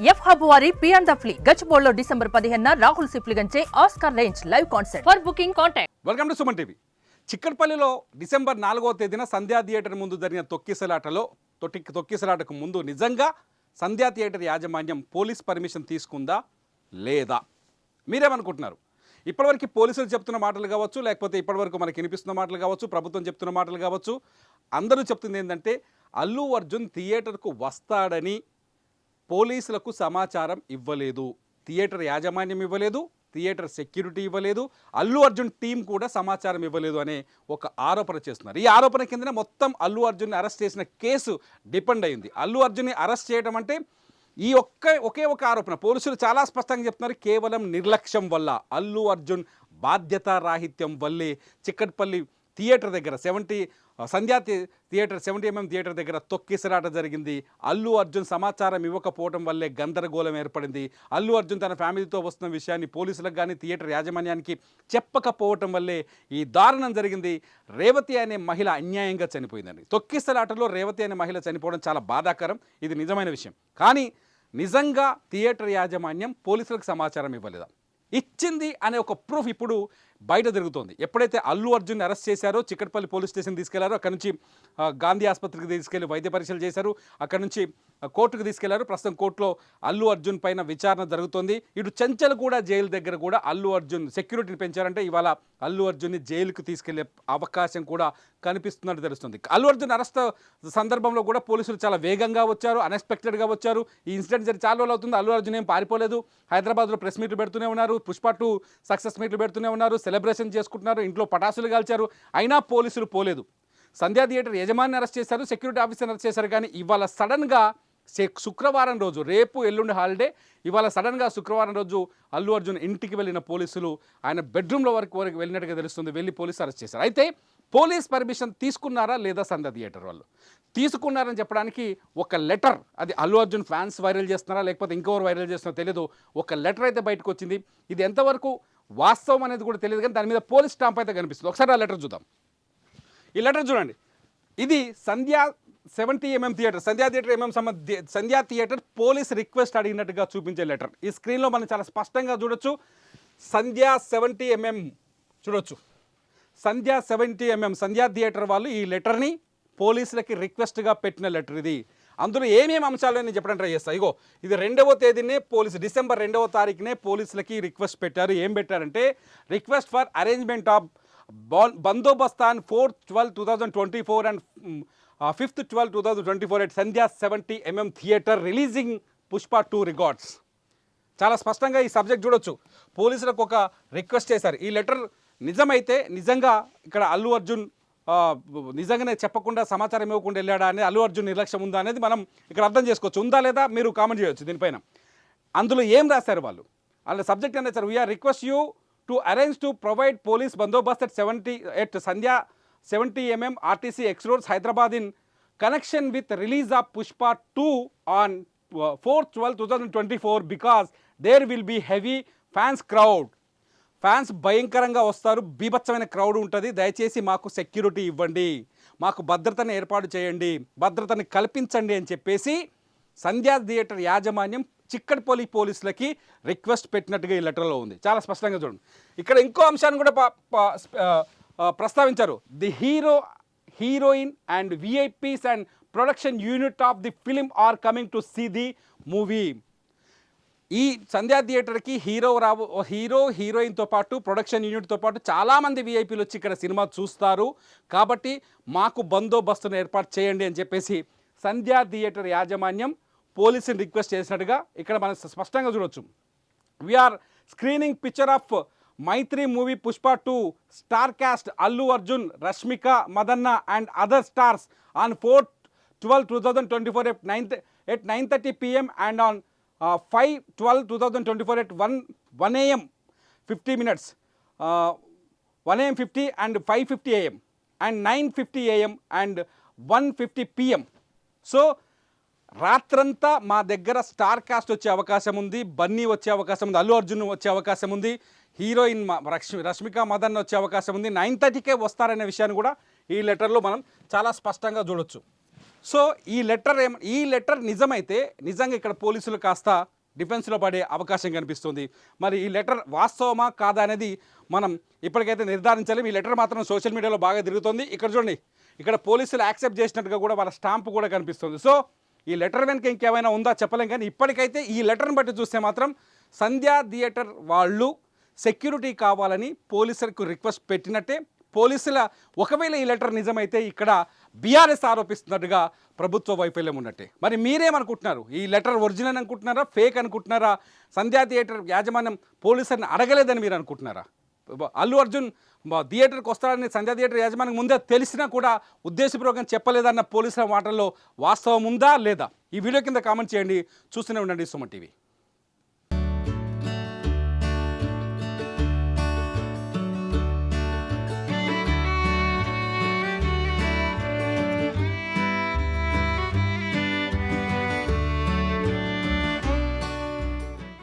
F hub వారి పియాన్ ద ఫ్లీ గచ్చిబోల్లో డిసెంబర్ పదిహేన Rahul సిప్లిగంచే Oscar range live concert. For booking contact. Welcome to Suman TV. చిక్కడపల్లిలో December నాలుగవ తేదీన సంధ్యా థియేటర్ ముందు జరిగిన తొక్కిసలాటలో తొట్టి తొక్కిసలాటకు ముందు నిజంగా సంధ్యా థియేటర్ యాజమాన్యం పోలీస్ పర్మిషన్ తీసుకుందా లేదా? మీరేమనుకుంటున్నారు? ఇప్పటివరకు పోలీసులు చెప్తున్న మాటలు కావచ్చు లేకపోతే ఇప్పటివరకు మనకి వినిపిస్తున్న మాటలు కావచ్చు ప్రభుత్వం చెప్తున్న మాటలు కావచ్చు అందరూ చెప్తుంది ఏంటంటే అల్లు అర్జున్ థియేటర్కు వస్తాడని పోలీసులకు సమాచారం ఇవ్వలేదు. థియేటర్ యాజమాన్యం ఇవ్వలేదు థియేటర్ సెక్యూరిటీ ఇవ్వలేదు అల్లు అర్జున్ టీం కూడా సమాచారం ఇవ్వలేదు అనే ఒక ఆరోపణ చేస్తున్నారు. ఈ ఆరోపణ కిందనే మొత్తం అల్లు అర్జున్ని అరెస్ట్ చేసిన కేసు డిపెండ్ అయింది. అల్లు అర్జున్ని అరెస్ట్ చేయడం అంటే ఈ ఒక్క ఒకే ఒక ఆరోపణ. పోలీసులు చాలా స్పష్టంగా చెప్తున్నారు కేవలం నిర్లక్ష్యం వల్ల అల్లు అర్జున్ బాధ్యతారాహిత్యం వల్లే చిక్కట్పల్లి థియేటర్ దగ్గర seventy Sandhya theatre seventy MM theatre దగ్గర తొక్కిసరాట జరిగింది. అల్లు అర్జున్ సమాచారం ఇవ్వకపోవడం వల్లే గందరగోళం ఏర్పడింది. అల్లు అర్జున్ తన ఫ్యామిలీతో వస్తున్న విషయాన్ని పోలీసులకు కానీ థియేటర్ యాజమాన్యానికి చెప్పకపోవటం వల్లే ఈ దారుణం జరిగింది. రేవతి అనే మహిళ అన్యాయంగా చనిపోయిందండి. తొక్కిసలాటలో రేవతి అనే మహిళ చనిపోవడం చాలా బాధాకరం. ఇది నిజమైన విషయం. కానీ నిజంగా థియేటర్ యాజమాన్యం పోలీసులకు సమాచారం ఇవ్వలేదా? ఇచ్చింది అనే ఒక ప్రూఫ్ ఇప్పుడు బయట తిరుగుతోంది. ఎప్పుడైతే అల్లు అర్జున్ అరెస్ట్ చేశారో చిక్కటపల్లి పోలీస్ స్టేషన్ తీసుకెళ్ళారో అక్కడ నుంచి గాంధీ ఆసుపత్రికి తీసుకెళ్ళి వైద్య పరీక్షలు చేశారు. అక్కడ నుంచి కోర్టుకు తీసుకెళ్ళారు. ప్రస్తుతం కోర్టులో అల్లు అర్జున్ పైన విచారణ జరుగుతోంది. ఇటు చెంచల్ కూడా జైలు దగ్గర కూడా అల్లు అర్జున్ సెక్యూరిటీని పెంచారంటే ఇవాళ అల్లు అర్జున్ని జైలుకు తీసుకెళ్ళే అవకాశం కూడా కనిపిస్తున్నట్టు తెలుస్తుంది. అల్లు అర్జున్ అరెస్ట్ సందర్భంలో కూడా పోలీసులు చాలా వేగంగా వచ్చారు అన్ఎక్స్పెక్టెడ్గా వచ్చారు. ఈ ఇన్సిడెంట్ జరిగి చాలా రోజులు అవుతుంది. అల్లు అర్జున్ ఏం పారిపోలేదు. హైదరాబాద్లో ప్రెస్ మీట్లు పెడుతూనే ఉన్నారు. పుష్ప టూ సక్సెస్ మీట్లు పెడుతూనే ఉన్నారు. సెలబ్రేషన్ చేసుకుంటున్నారు ఇంట్లో పటాసులు కాల్చారు అయినా పోలీసులు పోలేదు. సంధ్యా థియేటర్ యజమాని అరెస్ట్ చేశారు సెక్యూరిటీ ఆఫీసర్ అరెస్ట్ చేశారు కానీ ఇవాళ సడన్గా శుక్రవారం రోజు రేపు ఎల్లుండి హాలిడే ఇవాళ సడన్గా శుక్రవారం రోజు అల్లు అర్జున్ ఇంటికి వెళ్ళిన పోలీసులు ఆయన బెడ్రూమ్లో వరకు వరకు వెళ్ళినట్టుగా తెలుస్తుంది వెళ్ళి పోలీసు అరెస్ట్ చేశారు. అయితే పోలీస్ పర్మిషన్ తీసుకున్నారా లేదా సంధ్యా థియేటర్ వాళ్ళు? తీసుకున్నారని చెప్పడానికి ఒక లెటర్ అది అల్లు అర్జున్ ఫ్యాన్స్ వైరల్ చేస్తున్నారా లేకపోతే ఇంకెవరు వైరల్ చేస్తున్నారో తెలియదు ఒక లెటర్ అయితే బయటకు వచ్చింది. ఇది ఎంతవరకు వాస్తవం అనేది కూడా తెలియదు కానీ దాని మీద పోలీస్ స్టాంప్ అయితే కనిపిస్తుంది. ఒకసారి ఆ లెటర్ చూద్దాం. ఈ లెటర్ చూడండి. ఇది Sandhya seventy MM theatre. Sandhya theatre MM సంబంధ సంధ్యా థియేటర్ పోలీస్ రిక్వెస్ట్ అడిగినట్టుగా చూపించే లెటర్. ఈ స్క్రీన్లో మనం చాలా స్పష్టంగా చూడొచ్చు. సంధ్యా సెవెంటీ ఎంఎం చూడొచ్చు. Sandhya seventy MM Sandhya theatre వాళ్ళు ఈ లెటర్ని పోలీసులకి రిక్వెస్ట్గా పెట్టిన లెటర్ ఇది. అందులో ఏమేమి అంశాలు నేను చెప్పడం ట్రై చేస్తాను ఇగో ఇది రెండవ తేదీనే పోలీసు డిసెంబర్ రెండవ తారీఖునే పోలీసులకి రిక్వెస్ట్ పెట్టారు. ఏం పెట్టారంటే request for arrangement of bandobast on four twelve two thousand twenty four and fifth twelve two thousand twenty four at Sandhya seventy MM theatre releasing Pushpa two records. చాలా స్పష్టంగా ఈ subject చూడొచ్చు. పోలీసులకు ఒక రిక్వెస్ట్ చేశారు. ఈ లెటర్ నిజమైతే నిజంగా ఇక్కడ అల్లు అర్జున్ నిజంగానే చెప్పకుండా సమాచారం ఇవ్వకుండా వెళ్ళాడా అనేది అల్లు అర్జున్ నిర్లక్ష్యం ఉందా అనేది మనం ఇక్కడ అర్థం చేసుకోవచ్చు. ఉందా లేదా మీరు కామెంట్ చేయొచ్చు దీనిపైన. అందులో ఏం రాశారు వాళ్ళు? వాళ్ళ సబ్జెక్ట్ అనేది sir we are request you to arrange to provide police bandobast at seventy at Sandhya seventy MM RTC X roads Hyderabad in connection with release of Pushpa two on four twelve two thousand twenty four because there will be heavy fans crowd fans భయంకరంగా వస్తారు. బీభత్సమైన crowd ఉంటుంది. దయచేసి మాకు security ఇవ్వండి. మాకు భద్రతను ఏర్పాటు చేయండి. భద్రతని కల్పించండి అని చెప్పేసి సంధ్యా థియేటర్ యాజమాన్యం చిక్కడపల్లి పోలీసులకి రిక్వెస్ట్ పెట్టినట్టుగా ఈ లెటర్లో ఉంది. చాలా స్పష్టంగా చూడండి. ఇక్కడ ఇంకో అంశాన్ని కూడా ప్రస్తావించారు. The hero heroine and VIPs and production unit of the film are coming to see the movie. ఈ సంధ్యా థియేటర్కి హీరో రావు హీరో హీరోయిన్తో పాటు ప్రొడక్షన్ యూనిట్తో పాటు చాలామంది విఐపీలు వచ్చి ఇక్కడ సినిమా చూస్తారు. కాబట్టి మాకు బందోబస్తును ఏర్పాటు చేయండి అని చెప్పేసి సంధ్యా థియేటర్ యాజమాన్యం పోలీసుని రిక్వెస్ట్ చేసినట్టుగా ఇక్కడ మనం స్పష్టంగా చూడొచ్చు. We are screening picture of Mythri movie Pushpa two star cast Allu Arjun Rashmika Mandanna and other stars on four twelve two thousand twenty four at nine at nine thirty PM and on five twelve two thousand twenty four at one one AM fifty minutes one AM fifty and five fifty AM and nine fifty AM and one fifty PM so రాత్రంతా మా దగ్గర star cast వచ్చే అవకాశం ఉంది బన్నీ వచ్చే అవకాశం ఉంది అల్లు అర్జున్ వచ్చే అవకాశం ఉంది హీరోయిన్ మా రష్మి రష్మిక మదన్ వచ్చే అవకాశం ఉంది. నైన్ థర్టీకే వస్తారనే విషయాన్ని కూడా ఈ లెటర్లో మనం చాలా స్పష్టంగా చూడొచ్చు. సో ఈ లెటర్ ఏం ఈ లెటర్ నిజమైతే నిజంగా ఇక్కడ పోలీసులు కాస్త డిఫెన్స్లో పడే అవకాశం కనిపిస్తుంది. మరి ఈ లెటర్ వాస్తవమా కాదా అనేది మనం ఇప్పటికైతే నిర్ధారించలేం. ఈ లెటర్ మాత్రం సోషల్ మీడియాలో బాగా తిరుగుతుంది. ఇక్కడ చూడండి ఇక్కడ పోలీసులు యాక్సెప్ట్ చేసినట్టుగా కూడా వాళ్ళ స్టాంప్ కూడా కనిపిస్తుంది. సో ఈ లెటర్ వెనుక ఇంకేమైనా ఉందా చెప్పలేం కానీ ఇప్పటికైతే ఈ లెటర్ని బట్టి చూస్తే మాత్రం సంధ్యా థియేటర్ వాళ్ళు సెక్యూరిటీ కావాలని పోలీసులకు రిక్వెస్ట్ పెట్టినట్టే పోలీసుల ఒకవేళ ఈ లెటర్ నిజమైతే ఇక్కడ బీఆర్ఎస్ ఆరోపిస్తున్నట్టుగా ప్రభుత్వ వైఫల్యం ఉన్నట్టే. మరి మీరేమనుకుంటున్నారు? ఈ లెటర్ ఒరిజినల్ అనుకుంటున్నారా? ఫేక్ అనుకుంటున్నారా? సంధ్యా థియేటర్ యాజమాన్యం పోలీసులను అడగలేదని మీరు అనుకుంటున్నారా? అల్లు అర్జున్ థియేటర్కి వస్తాడని సంధ్యా థియేటర్ యాజమాన్యం ముందే తెలిసినా కూడా ఉద్దేశపూర్వకంగా చెప్పలేదన్న పోలీసుల మాటల్లో వాస్తవం ఉందా లేదా? ఈ వీడియో కింద కామెంట్ చేయండి. చూస్తూనే ఉండండి సుమ టీవీ.